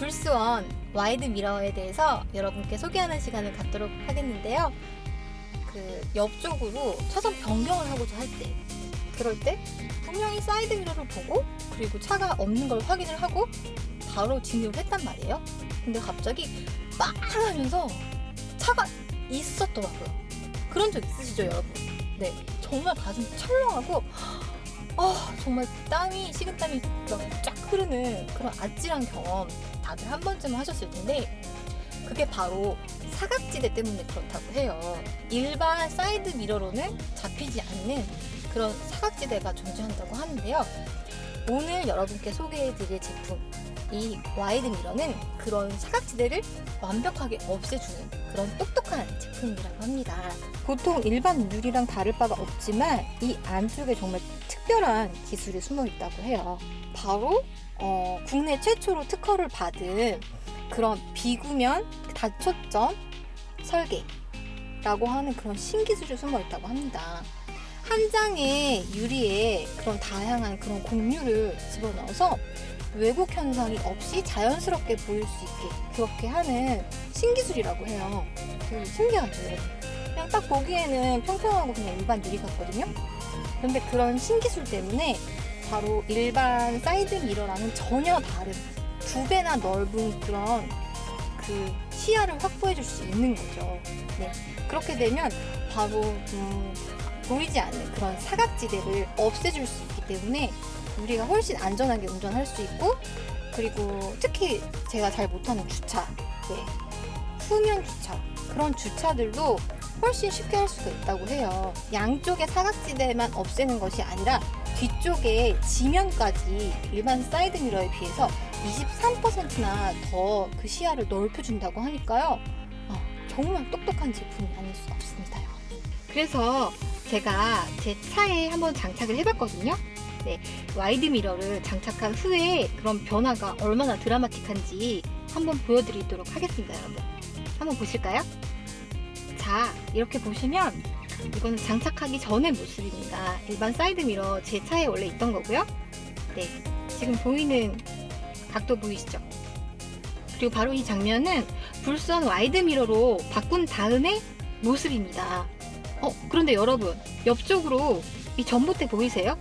불스원 와이드 미러에 대해서 여러분께 소개하는 시간을 갖도록 하겠는데요. 그 옆쪽으로 차선 변경을 하고자 할 때, 그럴 때 분명히 사이드 미러를 보고 그리고 차가 없는 걸 확인을 하고 바로 진입을 했단 말이에요. 근데 갑자기 빵 하면서 차가 있었더라고요. 그런 적 있으시죠, 여러분? 네, 정말 가슴 철렁하고 아 정말 땀이 식은땀이 막쫙 흐르는 그런 아찔한 경험 다들 한 번쯤 하셨을 텐데 그게 바로 사각지대 때문에 그렇다고 해요. 일반 사이드 미러로는 잡히지 않는 그런 사각지대가 존재한다고 하는데요. 오늘 여러분께 소개해드릴 제품 이 와이드 미러는 그런 사각지대를 완벽하게 없애주는 그런 똑똑한 제품이라고 합니다. 보통 일반 유리랑 다를 바가 없지만 이 안쪽에 정말 특별한 기술이 숨어 있다고 해요. 바로 어, 국내 최초로 특허를 받은 그런 비구면 다초점 설계라고 하는 그런 신기술이 숨어 있다고 합니다. 한 장의 유리에 그런 다양한 그런 곡류를 집어넣어서 왜곡 현상이 없이 자연스럽게 보일 수 있게 그렇게 하는 신기술이라고 해요. 되게 신기하죠? 그냥 딱 보기에는 평평하고 그냥 일반 유리 같거든요. 그런데 그런 신기술 때문에 바로 일반 사이드 미러랑은 전혀 다른 두 배나 넓은 그런 그 시야를 확보해 줄 수 있는 거죠. 네. 그렇게 되면 바로 음, 보이지 않는 그런 사각지대를 없애줄 수 있기 때문에 우리가 훨씬 안전하게 운전할 수 있고 그리고 특히 제가 잘 못하는 주차, 네. 후면 주차 그런 주차들도 훨씬 쉽게 할 수가 있다고 해요. 양쪽의 사각지대만 없애는 것이 아니라 뒤쪽에 지면까지 일반 사이드 미러에 비해서 23%나 더 그 시야를 넓혀준다고 하니까요. 어, 정말 똑똑한 제품이 아닐 수 없습니다요. 그래서 제가 제 차에 한번 장착을 해봤거든요. 네, 와이드 미러를 장착한 후에 그런 변화가 얼마나 드라마틱한지 한번 보여드리도록 하겠습니다, 여러분. 한번 보실까요? 자, 이렇게 보시면 이거는 장착하기 전의 모습입니다. 일반 사이드 미러 제 차에 원래 있던 거고요. 네, 지금 보이는 각도 보이시죠? 그리고 바로 이 장면은 불선 와이드 미러로 바꾼 다음의 모습입니다. 어, 그런데 여러분, 옆쪽으로 이 전봇대 보이세요?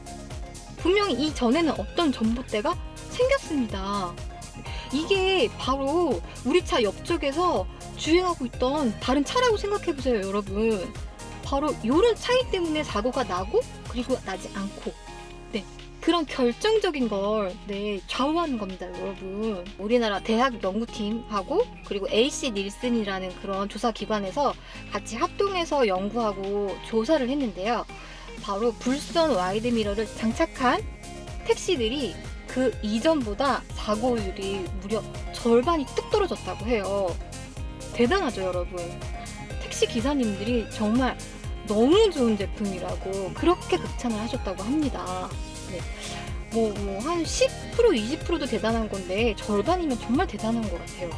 분명히 이 전에는 없던 전봇대가 생겼습니다. 이게 바로 우리 차 옆쪽에서 주행하고 있던 다른 차라고 생각해보세요, 여러분. 바로 이런 차이 때문에 사고가 나고 그리고 나지 않고 네 그런 결정적인 걸 네, 좌우하는 겁니다, 여러분. 우리나라 대학 연구팀하고 그리고 AC 닐슨이라는 그런 조사 기관에서 같이 합동해서 연구하고 조사를 했는데요. 바로 불선 와이드 미러를 장착한 택시들이 그 이전보다 사고율이 무려 절반이 뚝 떨어졌다고 해요. 대단하죠, 여러분. 택시 기사님들이 정말 너무 좋은 제품이라고 그렇게 극찬을 하셨다고 합니다. 네. 뭐, 뭐, 한 10%, 20%도 대단한 건데, 절반이면 정말 대단한 것 같아요.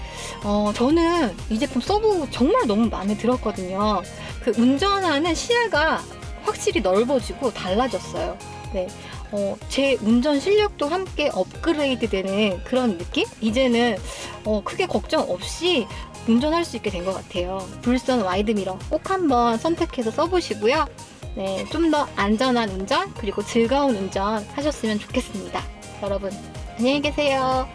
어, 저는 이 제품 써보고 정말 너무 마음에 들었거든요. 그 운전하는 시야가 확실히 넓어지고 달라졌어요. 네. 어, 제 운전 실력도 함께 업그레이드 되는 그런 느낌? 이제는 어, 크게 걱정 없이 운전할 수 있게 된 것 같아요. 불선 와이드 미러 꼭 한번 선택해서 써보시고요. 네, 좀 더 안전한 운전 그리고 즐거운 운전 하셨으면 좋겠습니다. 여러분 안녕히 계세요.